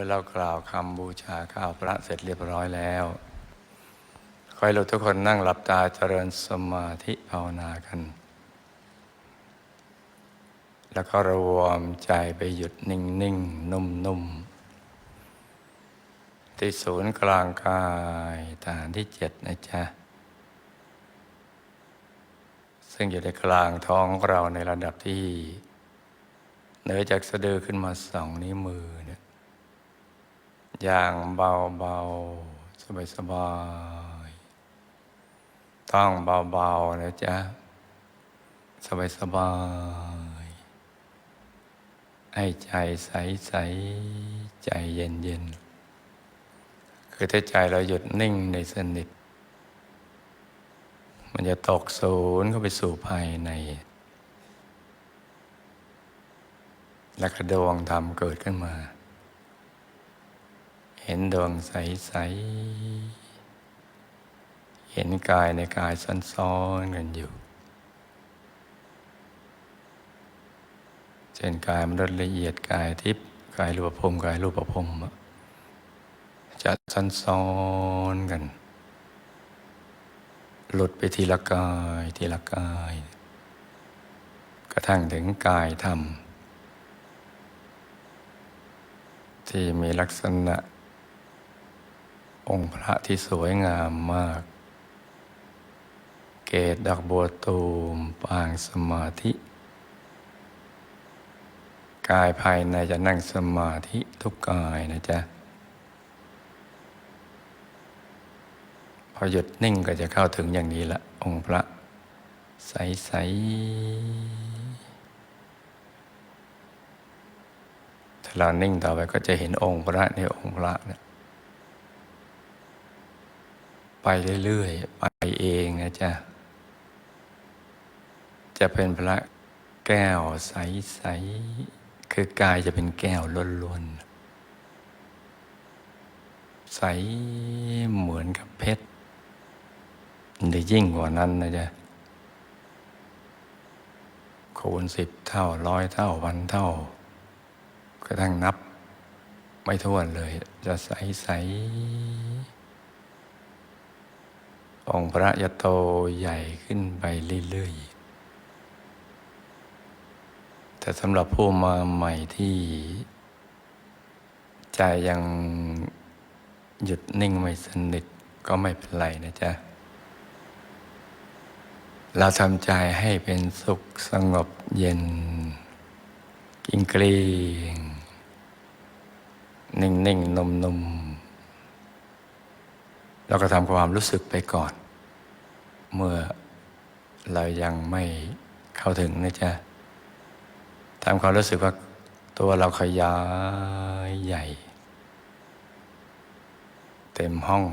มื่อเรากล่าวคำบูชาข้าวพระเสร็จเรียบร้อยแล้วขอให้เราทุกคนนั่งหลับตาเจริญสมาธิภาวนากัน แล้วก็รวมใจไปหยุดนิ่งนิ่งนุ่มนุ่มที่ศูนย์กลางกายฐานที่เจ็ดนะจ๊ะ ซึ่งอยู่ในกลางท้องเราในระดับที่ เหนือจากสะดือขึ้นมาสองนิ้วมือ อย่างเบาเบาสบายสบายๆ ต้องเบาเบาๆ นะจ๊ะ สบายสบายๆให้ใจใสใสๆใจเย็นเย็นๆ คือถ้าใจเราหยุดนิ่งในสนิท มันจะตกศูนย์เข้าไปสู่ภายใน แล้วก็ดวงธรรมเกิดขึ้นมา เห็นดวงใส ๆ เห็นกายในกายซ้อนๆกันอยู่ เช่นกายมันละเอียดกายทิพย์กายรูปภพกายรูปภพจะซ้อนๆกัน หลุดไปทีละกายทีละกาย กระทั่งถึงกายธรรมที่มีลักษณะ องค์พระที่สวยงามมาก เกศดอกบัวตูมปางสมาธิ กายภายในจะนั่งสมาธิทุกกายนะจ๊ะ พอหยุดนิ่งก็จะเข้าถึงอย่างนี้ละองค์พระ ใส ๆถ้าเรานิ่งต่อไปก็จะเห็นองค์พระในองค์พระเนี่ย ไปเรื่อยๆ ไปเองนะจ๊ะ จะเป็นพระแก้วใสๆ คือกายจะเป็นแก้วล้วนๆ ใสเหมือนกับเพชรหรือยิ่งกว่านั้นนะจ๊ะคูณสิบเท่าร้อยเท่าพันเท่ากระทั่งนับไม่ถ้วนเลย จะใสใสๆ องค์พระจะโตใหญ่ขึ้นไปเรื่อยๆ แต่สำหรับผู้มาใหม่ที่ ใจยังหยุดนิ่งไม่สนิทก็ไม่เป็นไรนะจ๊ะ เราทำใจให้เป็นสุขสงบเย็น กิงกรีงนิ่งนิ่งนมนมเราก็ทำความรู้สึกไปก่อน เมื่อเรายังไม่เข้าถึงนะจ๊ะทำความรู้สึกว่าตัวเราขยายใหญ่ เต็มห้อง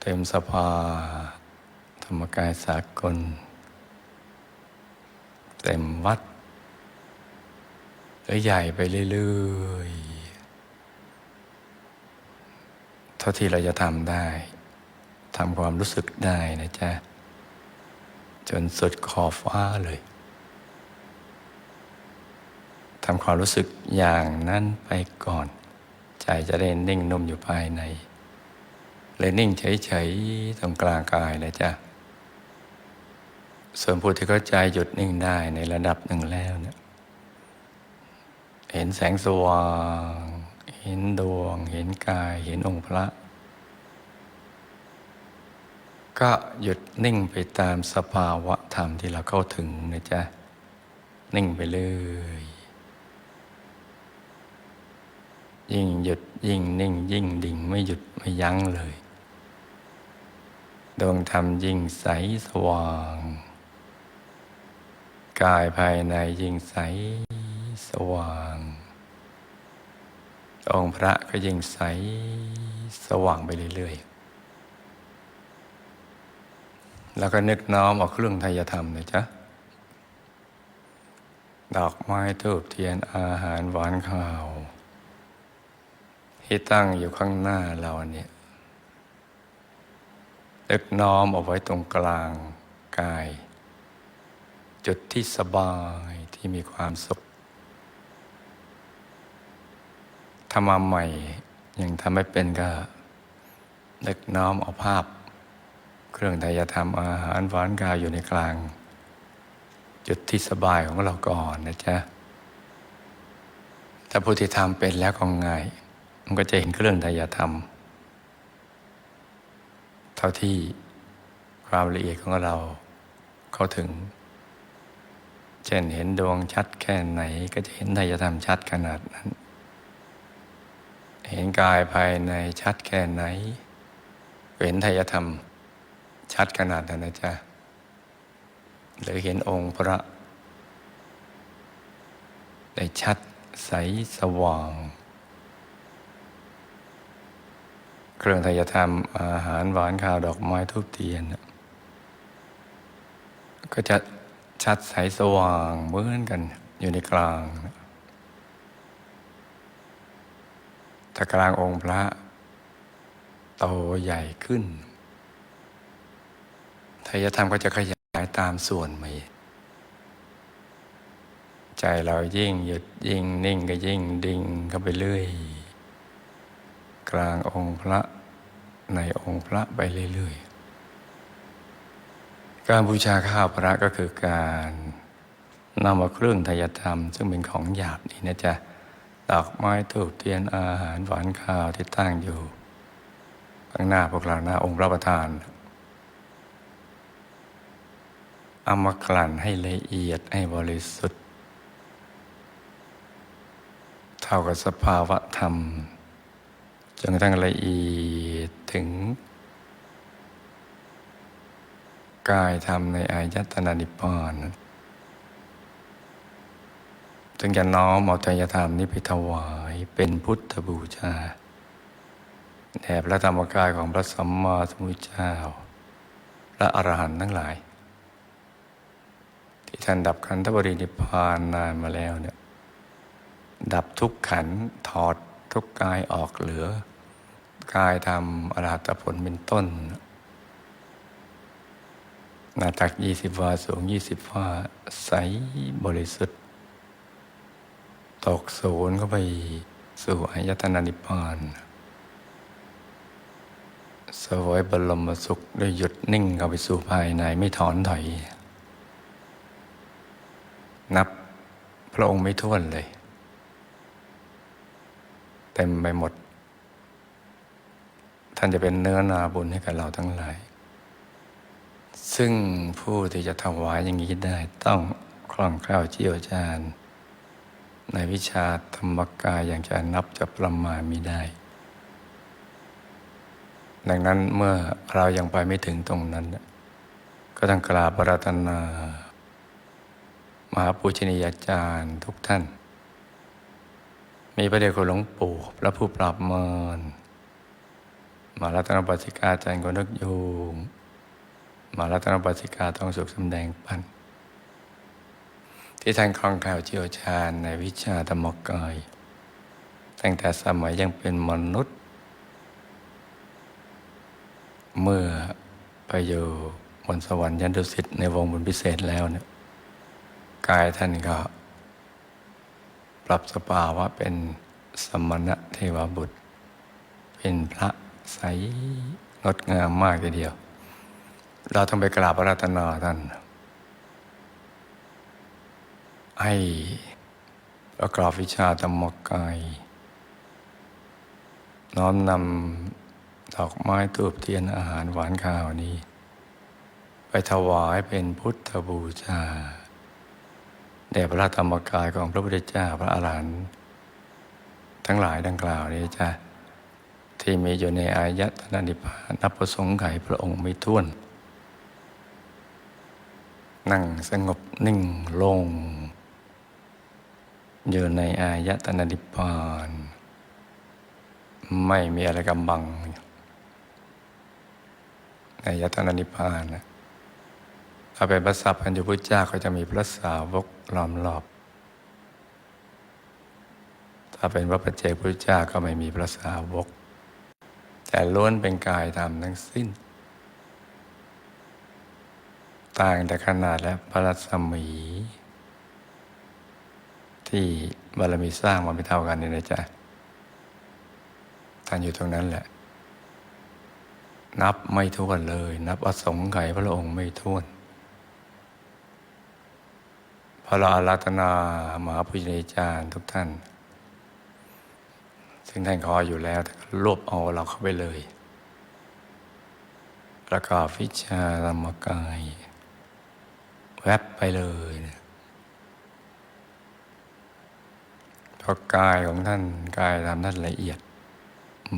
เต็มสภา ธรรมกายสากล เต็มวัดหรือใหญ่ไปเรื่อยๆ เท่าที่เราจะทำได้ ทำความรู้สึกได้นะจ๊ะ จนสุดขอบฟ้าเลยทำความรู้สึกอย่างนั้นไปก่อน ใจจะได้นิ่งนุ่มอยู่ภายในเลยนิ่งเฉยๆตรงกลางกายเลยจ้ะส่วนผู้ที่เข้าใจหยุดนิ่งได้ในระดับหนึ่งแล้วเนี่ยเห็นแสงสว่าง เห็นดวง เห็นกาย เห็นองค์พระ ก็หยุดนิ่งไปตามสภาวะธรรมที่เราเข้าถึงนะจ๊ะ นิ่งไปเลย ยิ่งหยุดยิ่งนิ่ง ยิ่งดิ่งไม่หยุดไม่ยั้งเลยดวงธรรมยิ่งใสสว่าง กายภายในยิ่งใสสว่าง องค์พระก็ยิ่งใสสว่างไปเรื่อยๆ แล้วก็นึกน้อมเอาเครื่องไทยธรรมนะจ๊ะ ดอกไม้ทูบเทียนอาหารหวานข้าว ที่ตั้งอยู่ข้างหน้าเราเนี่ยนึกน้อมเอาไว้ตรงกลางกาย จุดที่สบายที่มีความสุขถ้ามาใหม่ยังทำไม่เป็นก็นึกน้อมเอาภาพ รื่องไทยธรรมอาหารหวานกาวอยู่ในกลาง จุดที่สบายของเราก่อนนะจ๊ะถ้าผู้ที่ทำเป็นแล้วก็ง่าย มันก็จะเห็นเครื่องไทยธรรม เท่าที่ความละเอียดของเราเข้าถึง เช่นเห็นดวงชัดแค่ไหน ก็จะเห็นไทยธรรมชัดขนาดนั้น เห็นกายภายในชัดแค่ไหนเห็นไทยธรรม ชัดขนาดนั้นนะจ๊ะหรือเห็นองค์พระ ได้ชัดใสสว่าง เครื่องไทยธรรมอาหารหวานข้าวดอกไม้ทุบเทียน ก็จะชัดใสสว่างเหมือนกันอยู่ในกลางถ้ากลางองค์พระโตใหญ่ขึ้น ไทยธรรมก็จะขยายตามส่วนไปใจเรายิ่งหยุดยิ่งนิ่งก็ยิ่งดิ่งเข้าไปเรื่อยกลางองค์พระในองค์พระไปเรื่อยๆ การบูชาข้าวพระก็คือการนำมาเครื่องไทยธรรม ซึ่งเป็นของหยาบนี่นะจ๊ะดอกไม้ถูกเทียนอาหารหวานข้าวที่ตั้งอยู่ข้างหน้าพวกเราหน้าองค์พระประธาน เอามากลั่นให้ละเอียดให้บริสุทธิ์ เท่ากับสภาวะธรรมจนกระทั่งละเอียดถึง กายธรรมในอายตนะนิพพานจึงจะน้อมเอาใจธรรมนี้ไปถวายเป็นพุทธบูชาแด่พระธรรมกายของพระสัมมาสัมพุทธเจ้า และอรหันต์ทั้งหลาย ที่ท่านดับขันธบรินิพพานนานมาแล้วเนี่ยดับทุกขันถอดทุกกายออกเหลือ กายทำอรหัตผลเป็นต้นหน้าตักยี่สิบวาสูงยี่สิบวาใสบริสุทธิ์ ตกศูนย์เข้าไปสู่อายตนะนิพพานสวยบรมสุขได้หยุดนิ่งเข้าไปสู่ภายในไม่ถอนถอย นับพระองค์ไม่ท้วนเลย เต็มไปหมด ท่านจะเป็นเนื้อนาบุญให้กับเราทั้งหลาย ซึ่งผู้ที่จะถวายอย่างนี้ได้ต้องคล่องแคล่วเชี่ยวชาญในวิชาธรรมกายอย่างจะนับจะประมาณม่ได้ ดังนั้นเมื่อเรายังไปไม่ถึงตรงนั้น ก็ต้องกราบปรัตนา มหาปูชนียาจารย์ทุกท่าน มีพระเดชคุณหลวงปู่พระผู้ปราบเมินมารัตนปัสิกาอาจารย์กนึกยูงมารัตนปัสิกาทองสุขสำแดงปันที่ท่านคล่องแคล่วเชี่ยวชาญในวิชาธรรมกาย ตั้งแต่สมัยยังเป็นมนุษย์ เมื่อไปอยู่บนสวรรค์ยันดุสิตในวงบุญพิเศษแล้วเนี่ย กายท่านก็ปรับสภาวะเป็นสมณะเทวบุตร เป็นพระใสงดงามมากทีเดียว เราต้องไปกราบพระรัตนาท่าน ให้ประกอบวิชาธรรมกาย น้อมนำดอกไม้ตูบเทียนอาหารหวานข้าวนี้ ไปถวายเป็นพุทธบูชา แด่พระธรรมกายของพระพุทธเจ้าพระอรหันต์ทั้งหลายดังกล่าวนี้จ้ะที่มีอยู่ในอายตนะนิพพานนับประสงค์ไขพระองค์ไม่ท้วน นั่งสงบนิ่งลง อยู่ในอายตนะนิพพานไม่มีอะไรกำบังในอายตนะนิพพานนะถ้าเป็นพระสัพพัญญุพุทธเจ้าก็จะมีพระสาวกล้อมรอบ ถ้าเป็นพระปัจเจกพุทธเจ้าก็ไม่มีพระสาวก แต่ล้วนเป็นกายธรรมทั้งสิ้น ต่างแต่ขนาดและพระรัศมี ที่บารมีสร้างมาไม่เท่ากันนี่นะจ๊ะท่านอยู่ตรงนั้นแหละ นับไม่ถ้วนเลย นับอสงไขยพระองค์ไม่ถ้วน เราอาราธนามหาพุทธเจ้าทุกท่าน ซึ่งท่านคอยอยู่แล้วรวบเอาเราเข้าไปเลย ประกอบวิชาธรรมกาย แวบไปเลยเพราะกายของท่านกายทำท่านละเอียด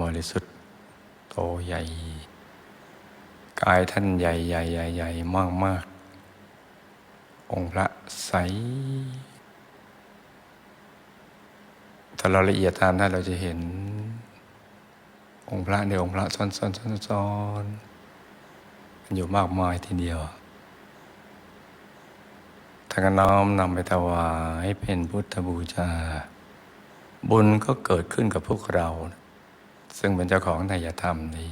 บริสุทธิ์โตใหญ่ กายท่านใหญ่ใหญ่ใหญ่ใหญ่มากมาก องค์พระใสถ้าเราละเอียดตามท่านเราจะเห็น องค์พระในองค์พระซ้อนซ้อนซ้อนซ้อนอยู่มากมายทีเดียวท่านก็น้อมนำไปถวายเป็นพุทธบูชา บุญก็เกิดขึ้นกับพวกเรา ซึ่งเป็นเจ้าของไตยธรรมนี้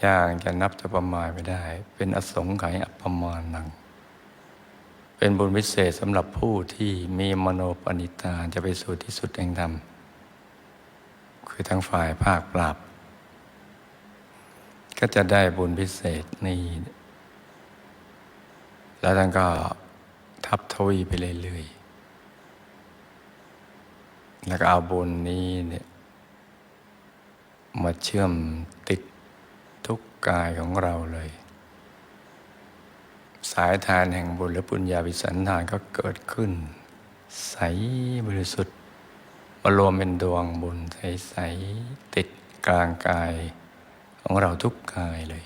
อย่างจะนับจะประมาณไม่ได้ เป็นอสงไขยอัปปมาณัง เป็นบุญวิเศษสำหรับผู้ที่มีมโนปณิตาจะไปสู่ที่สุดแห่งธรรม คือทั้งฝ่ายภาคปราบ ก็จะได้บุญพิเศษนี้แล้วท่านก็ทับทวีไปเรื่อยๆ แล้วก็เอาบุญนี้เนี่ยมาเชื่อมติดทุกกายของเราเลย สายทานแห่งบุญและปุญญาวิสันทานก็เกิดขึ้น ใสบริสุทธิ์มารวมเป็นดวงบุญใสๆติดกลางกายของเราทุกกายเลย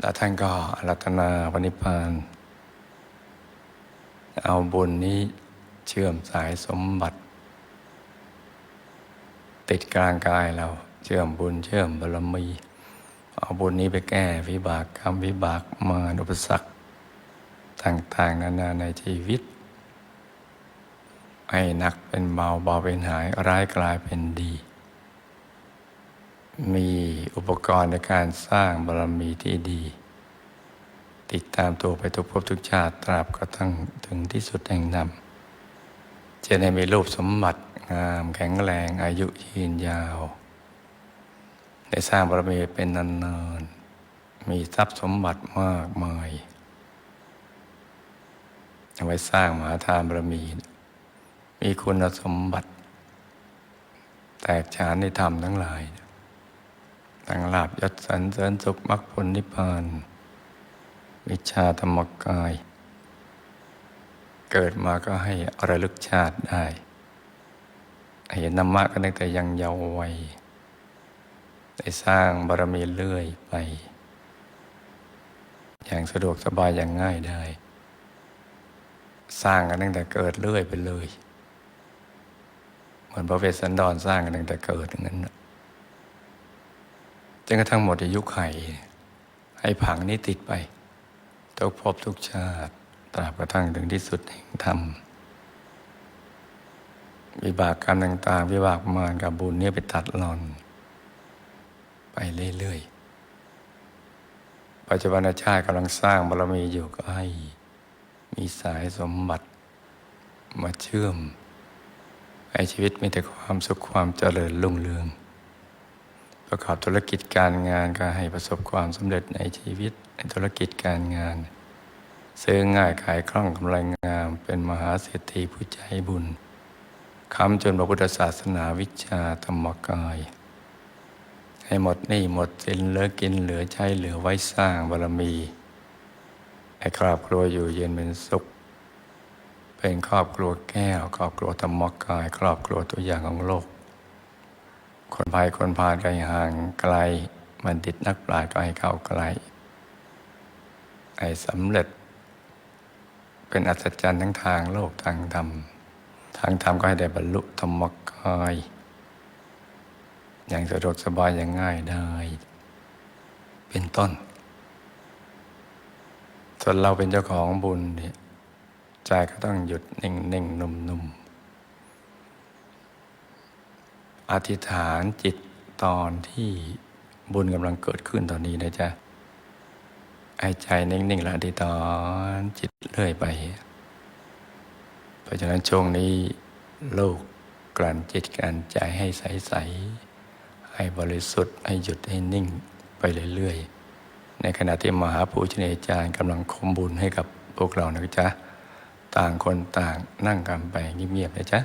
แล้วท่านก็อารัตนาปณิพานเอาบุญนี้เชื่อมสายสมบัติ ติดกลางกายเราเชื่อมบุญเชื่อมบารมี เอาบุญนี้ไปแก้วิบากกรรมวิบากมารอุปสรรคต่างๆ นานาในชีวิต ให้หนักเป็นเบาเบาเป็นหายร้ายกลายเป็นดี มีอุปกรณ์ในการสร้างบารมีที่ดี ติดตามตัวไปทุกภพทุกชาติตราบกระทั่งถึงที่สุดแห่งนำจะได้มีรูปสมบัติงามแข็งแรงอายุยืนยาว ได้สร้างบารมีเป็นนานๆ มีทรัพย์สมบัติมากมายเอาไว้สร้างมหาทานบารมี มีคุณสมบัติ แตกฉานในธรรมทั้งหลายทั้งลาบยศสรรเสริญสุขมรรคผลนิพพาน วิชาธรรมกาย เกิดมาก็ให้ระลึกชาติได้ เห็นธรรมะกันตั้งแต่ยังเยาว์วัย ได้สร้างบารมีเรื่อยไป อย่างสะดวกสบายอย่างง่ายได้ สร้างกันตั้งแต่เกิดเรื่อยไปเลย เหมือนพระเวสสันดรสร้างกันตั้งแต่เกิดอย่างนั้นจนกระทั่งหมดอายุไข ให้ผังนี้ติดไปทุกภพทุกชาติตราบกระทั่งถึงที่สุดแห่งธรรมวิบากกรรมต่างๆวิบากมารกับบุญเนี่ยไปตัดหลอน ไปเรื่อยๆ ปัจจุบันชาติกำลังสร้างบารมีอยู่ก็ให้ มีสายสมบัติ มาเชื่อม ให้ชีวิตมีแต่ความสุขความเจริญรุ่งเรือง ประกอบธุรกิจการงานก็ให้ประสบความสำเร็จในชีวิตในธุรกิจการงานซื้อง่ายขายคล่องกำไรงาม เป็นมหาเศรษฐีผู้ใจบุญคำจนพระพุทธศาสนาวิชาธรรมกาย ให้หมดหนี้หมดสินเหลือกินเหลือใช้เหลือไว้สร้างบารมี ให้ครอบครัวอยู่เย็นเป็นสุข เป็นครอบครัวแก้ว ครอบครัวธรรมกาย ครอบครัวตัวอย่างของโลก คนภายคนพาลก็ให้ห่างไกลบัณฑิตนักปราชญ์ก็ให้เข้าใกล้ให้สำเร็จ เป็นอัศจรรย์ทั้งทางโลกทางธรรมทางธรรมก็ให้ได้บรรลุธรรมกาย อย่างสะดวกสบายอย่างง่ายได้ เป็นต้น ส่วนเราเป็นเจ้าของบุญเนี่ยใจก็ต้องหยุดนิ่งนิ่งนุ่มนุ่มอธิษฐานจิตตอนที่บุญกำลังเกิดขึ้นตอนนี้นะจ๊ะไอ้ใจนิ่งๆแล้วอธิษฐานจิตเรื่อยไป เพราะฉะนั้นช่วงนี้ลูกกลั่นจิตกลั่นใจให้ใสๆ ให้บริสุทธิ์ให้หยุดให้นิ่งไปเรื่อยๆ ในขณะที่มหาปูชนียาจารย์กำลังคมบุญให้กับพวกเรานะจ๊ะ ต่างคนต่างนั่งกันไปเงียบๆนะจ๊ะ